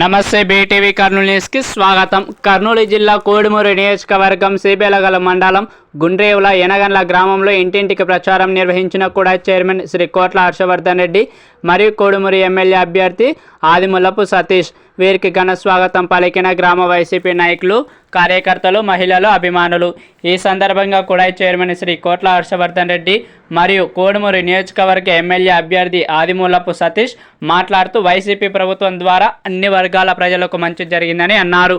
నమస్తే బీటీవీ కర్నూలు న్యూస్కి స్వాగతం. కర్నూలు జిల్లా కోడుమూరు నియోజకవర్గం సిబేలగల మండలం గుండ్రేవుల ఎనగండ్ల గ్రామంలో ఇంటింటికి ప్రచారం నిర్వహించిన కూడా చైర్మన్ శ్రీ కోట్ల హర్షవర్ధన్ రెడ్డి మరియు కోడుమూరు ఎమ్మెల్యే అభ్యర్థి ఆదిములపు సతీష్. వీరికి ఘన స్వాగతం పలికిన గ్రామ వైసీపీ నాయకులు కార్యకర్తలు మహిళలు అభిమానులు. ఈ సందర్భంగా కుడాయి చైర్మన్ శ్రీ కోట్ల హర్షవర్ధన్ రెడ్డి మరియు కోడుమూరి నియోజకవర్గ ఎమ్మెల్యే అభ్యర్థి ఆదిమూలపు సతీష్ మాట్లాడుతూ వైసీపీ ప్రభుత్వం ద్వారా అన్ని వర్గాల ప్రజలకు మంచి జరిగిందని అన్నారు.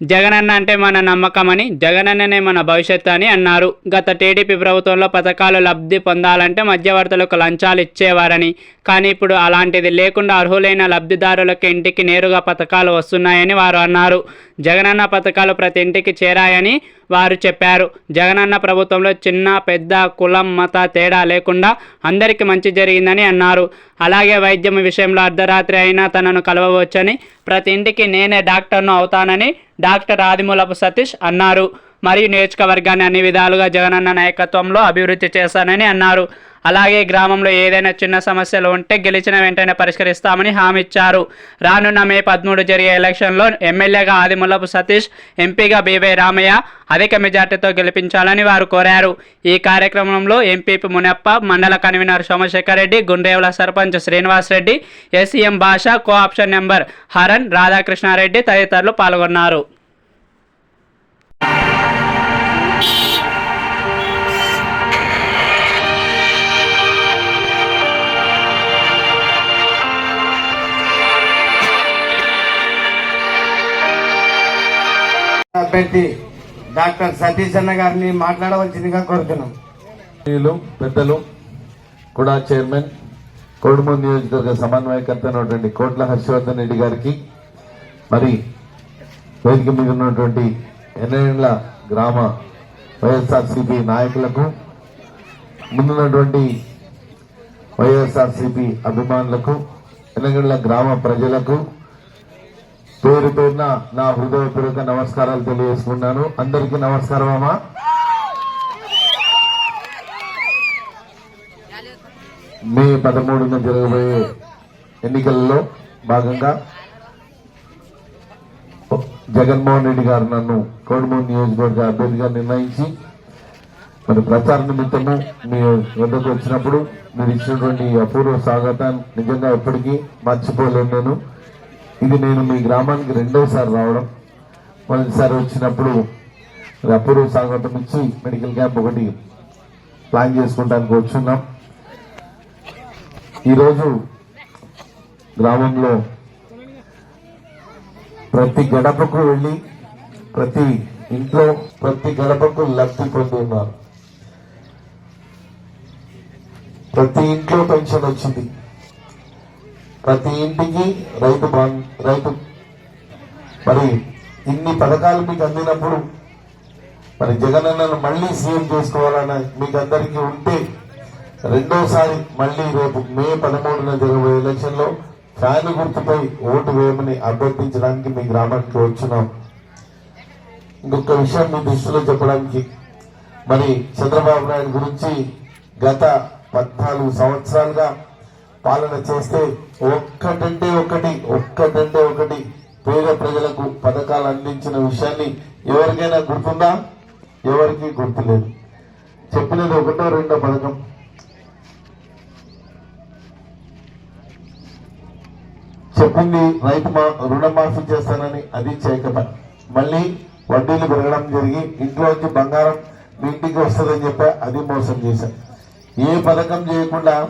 జగనన్న అంటే మన నమ్మకం అని జగనన్ననే మన భవిష్యత్తు అని అన్నారు. గత టీడీపీ ప్రభుత్వంలో పథకాలు లబ్ధి పొందాలంటే మధ్యవర్తులకు లంచాలు ఇచ్చేవారని. కానీ ఇప్పుడు అలాంటిది లేకుండా అర్హులైన లబ్ధిదారులకు ఇంటికి నేరుగా పథకాలు వస్తున్నాయని వారు అన్నారు. జగనన్న పథకాలు ప్రతి ఇంటికి చేరాయని వారు చెప్పారు. జగనన్న ప్రభుత్వంలో చిన్న పెద్ద కులం మత తేడా లేకుండా అందరికీ మంచి జరిగిందని అన్నారు. అలాగే వైద్యం విషయంలో అర్ధరాత్రి అయినా తనను కలవవచ్చని ప్రతి ఇంటికి నేనే డాక్టర్ను అవుతానని డాక్టర్ ఆదిమూలపు సతీష్ అన్నారు. మరియు నియోజకవర్గాన్ని అన్ని విధాలుగా జగనన్న నాయకత్వంలో అభివృద్ధి చేశానని అన్నారు. అలాగే గ్రామంలో ఏదైనా చిన్న సమస్యలు ఉంటే గెలిచిన వెంటనే పరిష్కరిస్తామని హామీ ఇచ్చారు. రానున్న మే పదమూడు జరిగే ఎలక్షన్లో ఎమ్మెల్యేగా ఆదిముల్లపు సతీష్ ఎంపీగా బీవై రామయ్య అధిక మెజార్టీతో గెలిపించాలని వారు కోరారు. ఈ కార్యక్రమంలో ఎంపీపీ మునప్ప మండల convener Somashekar Reddy Gundrevula sarpanch Srinivas Reddy SCM Basha co option member Haran Radhakrishnareddy తదితరులు పాల్గొన్నారు. అభ్యర్థి డాక్టర్ సతీష్ అన్న గారిని మాట్లాడవలసిందిగా కోరుతున్నాం. పెద్దలు కూడా చైర్మన్ కోడుమూరు నియోజకవర్గ సమన్వయకర్త ఉన్నటువంటి కోట్ల హర్షవర్ధన్ రెడ్డి గారికి మరి వేదిక మీద ఉన్నటువంటి ఎన్నేళ్ళ గ్రామ వైఎస్ఆర్సీపీ నాయకులకు ముందున్నటువంటి వైఎస్ఆర్సీపీ అభిమానులకు ఎన్నగండ్ల గ్రామ ప్రజలకు పేరు పేరున నా హృదయపూర్వక నమస్కారాలు తెలియజేసుకున్నాను. అందరికీ నమస్కారం అమ్మా. మే పదమూడున జరగబోయే ఎన్నికలలో భాగంగా జగన్మోహన్ రెడ్డి గారు నన్ను కోడుమూరు నియోజకవర్గ అభ్యర్థిగా నిర్ణయించి మరి ప్రచార నిమిత్తము మీ వద్దకు వచ్చినప్పుడు మీరు ఇచ్చినటువంటి అపూర్వ స్వాగతాన్ని నిజంగా ఎప్పటికీ మర్చిపోలేను నేను. ఇది నేను మీ గ్రామానికి రెండోసారి రావడం. మొదటిసారి వచ్చినప్పుడు అప్పుడు అపూర్వ స్వాగతం ఇచ్చి మెడికల్ క్యాంప్ ఒకటి ప్లాన్ చేసుకోవడానికి వచ్చున్నాం. ఈరోజు గ్రామంలో ప్రతి గడపకు వెళ్ళి ప్రతి ఇంట్లో ప్రతి గడపకు లబ్ధి పొందున్నారు ప్రతి ఇంట్లో పెన్షన్ వచ్చింది. ప్రతి ఇంటికి రైతు రైతు. మరి ఇన్ని పథకాలు మీకు అందినప్పుడు మరి జగనన్నను మళ్ళీ సీఎం చేసుకోవాలని మీకు అందరికీ ఉంటే రెండోసారి మళ్ళీ రేపు మే పదమూడున జరగబోయే ఎలక్షన్లో ఫ్యాన్ గుర్తుపై ఓటు వేయమని అభ్యర్థించడానికి మీ గ్రామానికి వచ్చినాం. ఇంకొక విషయం మీ దృష్టిలో చెప్పడానికి మరి చంద్రబాబు నాయుడు గురించి గత పద్నాలుగు సంవత్సరాలుగా పాలన చేస్తే ఒక్కటంటే ఒకటి ఒక్కటంటే ఒకటి పేద ప్రజలకు పథకాలు అందించిన విషయాన్ని ఎవరికైనా గుర్తుందా? ఎవరికి గుర్తులేదు. చెప్పినది ఒకటో రెండో పథకం. చెప్పింది రైతు మా రుణమాఫీ చేస్తానని అది చేయకట మళ్ళీ వడ్డీలు పెరగడం జరిగి ఇంట్లోంచి బంగారం మీ ఇంటికి వస్తుందని చెప్పా అది మోసం చేశాం. ఏ పథకం చేయకుండా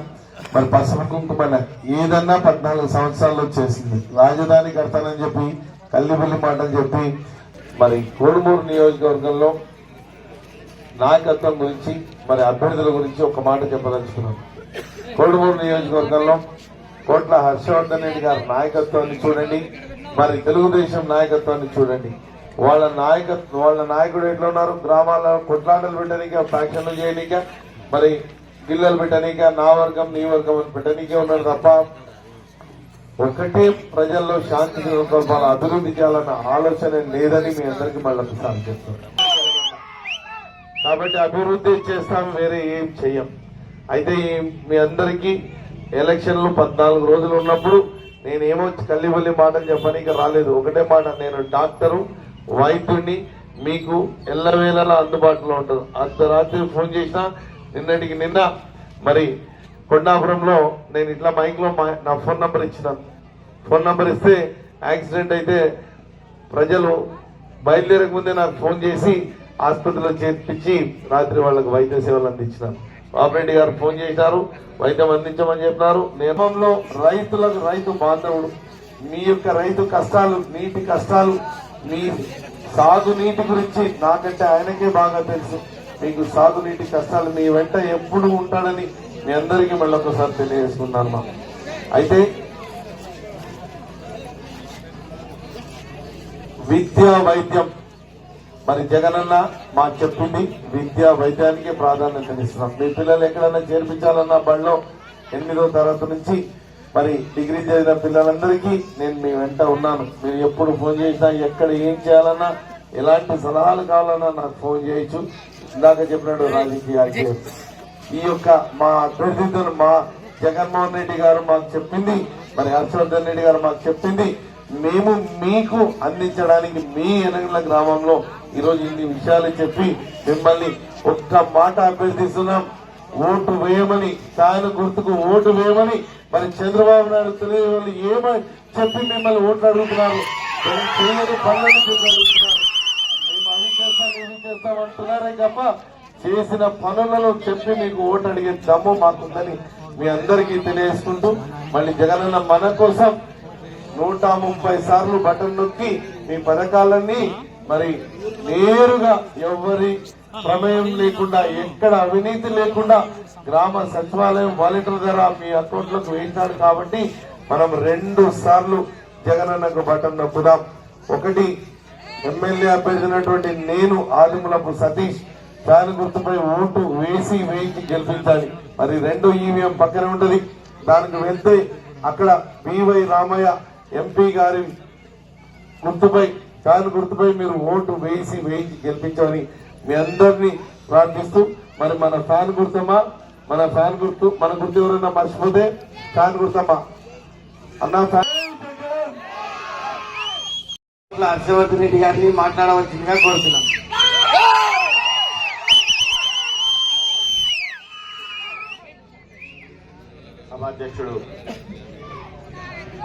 మరి పసల కుంకుమ ఏదన్నా పద్నాలుగు సంవత్సరాల్లో చేసింది రాజధాని కడతానని చెప్పి కల్లిపల్లి మాటలు చెప్పి మరి కోడుమూరు నియోజకవర్గంలో నాయకత్వం గురించి మరి అభ్యర్థుల గురించి ఒక మాట చెప్పదలుచుకున్నాను కోడుమూరు నియోజకవర్గంలో కోట్ల హర్షవర్ధన్ రెడ్డి గారి నాయకత్వాన్ని చూడండి మరి తెలుగుదేశం నాయకత్వాన్ని చూడండి. వాళ్ళ నాయకత్వం వాళ్ళ నాయకుడు ఎట్లా ఉన్నారు? గ్రామాల్లో కొట్లాటలు పెట్టడానికి ఫ్యాక్షన్లు చేయడానికి మరి గిల్లలు పెట్టనీక నా వర్గం నీ వర్గం అని పెట్టనీకే ఉన్నారు తప్ప ఒకటే ప్రజల్లో శాంతి సంకల్పాలు అభివృద్ధి చేయాలన్న ఆలోచన లేదని మీ అందరికీ మళ్ళీ ఒకసారి కాబట్టి అభివృద్ధి చేస్తాం వేరే ఏం చెయ్యం. అయితే మీ అందరికీ ఎలక్షన్లు పద్నాలుగు రోజులు ఉన్నప్పుడు నేనేమో కల్లివల్లి మాటలు చెప్పడానికి రాలేదు. ఒకటే మాట నేను డాక్టరు వైద్యుడిని మీకు ఎల్లవేళలా అందుబాటులో ఉంటాను. అర్ధరాత్రి ఫోన్ చేసినా నిన్నటికి నిన్న మరి కొండాపురంలో నేను ఇట్లా మైక్లో మా నా ఫోన్ నంబర్ ఇచ్చినాను ఫోన్ నంబర్ ఇస్తే యాక్సిడెంట్ అయితే ప్రజలు బయలుదేరక ముందే నాకు ఫోన్ చేసి ఆసుపత్రిలో చేర్పించి రాత్రి వాళ్ళకి వైద్య సేవలు అందించినారు బాబరెడ్డి గారు ఫోన్ చేశారు వైద్యం అందించమని చెప్పినారు. నియమంలో రైతులకు రైతు బాంధవుడు. మీ యొక్క రైతు కష్టాలు నీటి కష్టాలు మీ సాగు నీటి గురించి నాకంటే ఆయనకే బాగా తెలుసు. మీకు సాగు నీటి కష్టాలు మీ వెంట ఎప్పుడు ఉంటాడని మీ అందరికీ మళ్ళీ ఒకసారి తెలియజేసుకున్నాను మా. అయితే విద్యా వైద్యం. మరి జగనన్న మాకు చెప్పింది విద్యా వైద్యానికి ప్రాధాన్యత ఇస్తున్నాం. మీ పిల్లలు ఎక్కడైనా చేర్పించాలన్న బడిలో ఎనిమిదో తరగతి నుంచి మరి డిగ్రీ చదివిన పిల్లలందరికీ నేను మీ వెంట ఉన్నాను. మీరు ఎప్పుడు ఫోన్ చేసినా ఎక్కడ ఏం చేయాలన్నా ఎలాంటి సలహాలు కావాలన్నా నాకు ఫోన్ చేయొచ్చు. ఇందాక చెప్పినట్టు రాజకీయాలకి ఈ యొక్క మా అభ్యర్థితులు మా జగన్మోహన్ రెడ్డి గారు మాకు చెప్పింది మరి హర్షవర్ధన్ రెడ్డి గారు మాకు చెప్పింది మేము మీకు అందించడానికి మీ ఎనగల గ్రామంలో ఈరోజు ఇన్ని విషయాలు చెప్పి మిమ్మల్ని ఒక్క మాట అభ్యర్థిస్తున్నాం. ఓటు వేయమని తాను గుర్తుకు ఓటు వేయమని మరి చంద్రబాబు నాయుడు తెలియని ఏమని చెప్పి మిమ్మల్ని ఓట్లు అడుగుతున్నారు? చేయని పనులను అవి చేస్తామంటున్నారే తప్ప చేసిన పనులలో చెప్పి మీకు ఓటు అడిగే దమ్ము మాకుందని మీ అందరికీ తెలియజేసుకుంటూ మళ్ళీ జగనన్న మన కోసం నూట ముప్పై సార్లు బటన్ నొక్కి మీ పథకాలన్నీ మరి నేరుగా ఎవరి ప్రమేయం లేకుండా ఎక్కడ అవినీతి లేకుండా గ్రామ సచివాలయం వాలంటీర్ ద్వారా మీ అకౌంట్లకు వేసినాడు కాబట్టి మనం రెండు సార్లు జగనన్నకు బటన్ నొక్కుదాం. ఒకటి ఎమ్మెల్యే అభ్యర్థినటువంటి నేను ఆదిమలపు సతీష్ దాని గుర్తుపై ఓటు వేసి వేయించి గెలిపించాలి. మరి రెండు ఈవీఎం పక్కన ఉంటది. దానికి వెళ్తే అక్కడ బివై రామయ్య ఎంపీ గారి గుర్తుపై దాని గుర్తుపై మీరు ఓటు వేసి వేయించి గెలిపించాలని మీ అందరినీ ప్రార్థిస్తూ మరి మన ఫ్యాన్ గుర్తమ్మా మన ఫ్యాన్ గుర్తు మన గుర్తు ఎవరైనా మర్చిపోతే ఫ్యాన్ గుర్తమ్మా. అన్న ఫ్యాన్ హర్షవర్ధన్ రెడ్డి గారిని మాట్లాడవలసిందిగా కోరుతున్నాం. సభాధ్యక్షుడు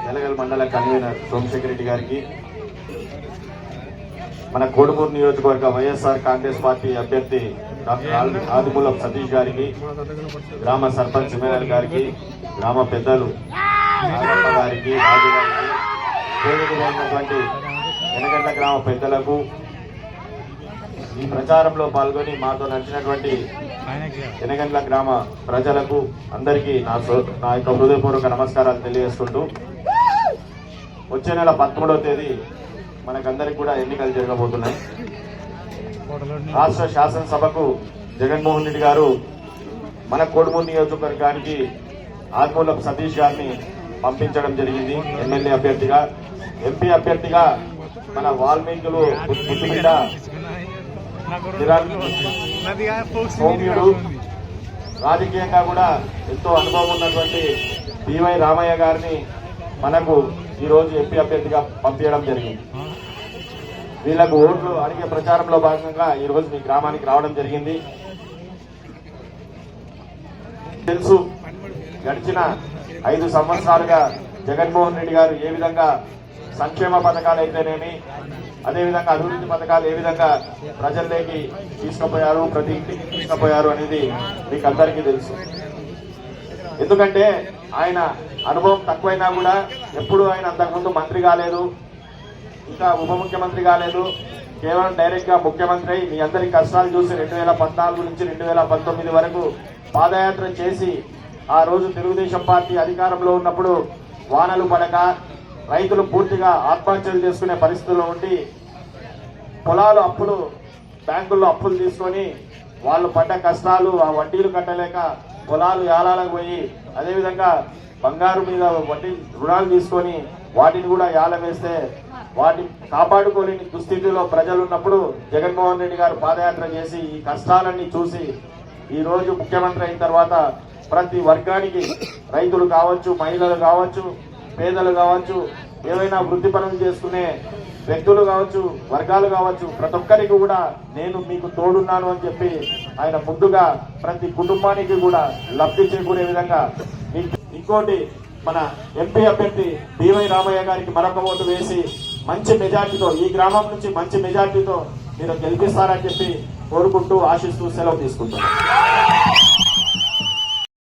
వెలగల్ మండల కన్వీనర్ సోమశేఖర్ రెడ్డి గారికి మన కోడుమూరు నియోజకవర్గ వైఎస్ఆర్ కాంగ్రెస్ పార్టీ అభ్యర్థి డాక్టర్ ఆదిమూలం సతీష్ గారికి గ్రామ సర్పంచ్ మేనల్ గారికి గ్రామ పెద్దలు గారికి రాజు గారికి ఉన్నటువంటి వెనగండ్ల గ్రామ పెద్దలకు ఈ ప్రచారంలో పాల్గొని మాతో నడిచినటువంటి ఎనగండ్ల గ్రామ ప్రజలకు అందరికీ నా నా యొక్క హృదయపూర్వక నమస్కారాలు తెలియజేసుకుంటూ వచ్చే నెల పదమూడవ తేదీ మనకందరికి కూడా ఎన్నికలు జరగబోతున్నాయి. రాష్ట్ర శాసనసభకు జగన్మోహన్ రెడ్డి గారు మన కోడుమూరు నియోజకవర్గానికి ఆత్మూలపు సతీష్ గారిని పంపించడం జరిగింది. ఎమ్మెల్యే అభ్యర్థిగా ఎంపీ అభ్యర్థిగా మన వాల్మీకులు సౌమ్యుడు రాజకీయంగా కూడా ఎంతో అనుభవం ఉన్నటువంటి బివై రామయ్య గారిని మనకు ఈరోజు ఎంపీ అభ్యర్థిగా పంపించడం జరిగింది. వీళ్ళకు ఓట్లు అడిగే ప్రచారంలో భాగంగా ఈ రోజు మీ గ్రామానికి రావడం జరిగింది. తెలుసు గడిచిన ఐదు సంవత్సరాలుగా జగన్మోహన్ రెడ్డి గారు ఏ విధంగా సంక్షేమ పథకాలు అయితేనేమి అదేవిధంగా అభివృద్ధి పథకాలు ఏ విధంగా ప్రజల్లోకి తీసుకుపోయారు ప్రతి ఇంటికి తీసుకుపోయారు అనేది మీకు అందరికీ తెలుసు. ఎందుకంటే ఆయన అనుభవం తక్కువైనా కూడా ఎప్పుడు ఆయన అంతకుముందు మంత్రి కాలేదు ఇంకా ఉప ముఖ్యమంత్రి కాలేదు కేవలం డైరెక్ట్గా ముఖ్యమంత్రి అయి మీ అందరి కష్టాలు చూసి రెండు వేల పద్నాలుగు నుంచి రెండు వేల పంతొమ్మిది వరకు పాదయాత్ర చేసి ఆ రోజు తెలుగుదేశం పార్టీ అధికారంలో ఉన్నప్పుడు వానలు పడక రైతులు పూర్తిగా ఆత్మహత్యలు చేసుకునే పరిస్థితుల్లో ఉండి పొలాలు అప్పులు బ్యాంకుల్లో అప్పులు తీసుకొని వాళ్ళు పడ్డ కష్టాలు ఆ వడ్డీలు కట్టలేక పొలాలు యాలాలకు పోయి అదేవిధంగా బంగారు మీద వడ్డీ రుణాలు తీసుకొని వాటిని కూడా యాల వేస్తే వాటిని కాపాడుకోలేని దుస్థితిలో ప్రజలు ఉన్నప్పుడు జగన్మోహన్ రెడ్డి గారు పాదయాత్ర చేసి ఈ కష్టాలన్నీ చూసి ఈరోజు ముఖ్యమంత్రి అయిన తర్వాత ప్రతి వర్గానికి రైతులు కావచ్చు మహిళలు కావచ్చు పేదలు కావచ్చు ఏవైనా వృత్తి పనులు చేసుకునే వ్యక్తులు కావచ్చు వర్గాలు కావచ్చు ప్రతి ఒక్కరికి కూడా నేను మీకు తోడున్నాను అని చెప్పి ఆయన ముందుగా ప్రతి కుటుంబానికి కూడా లబ్ధి చేకూరే విధంగా ఇంకోటి మన ఎంపీ అభ్యర్థి డివై రామయ్య గారికి మరొక ఓటు వేసి మంచి మెజార్టీతో ఈ గ్రామం నుంచి మంచి మెజార్టీతో మీరు గెలిపిస్తారని చెప్పి కోరుకుంటూ ఆశిస్తూ సెలవు తీసుకుంటాను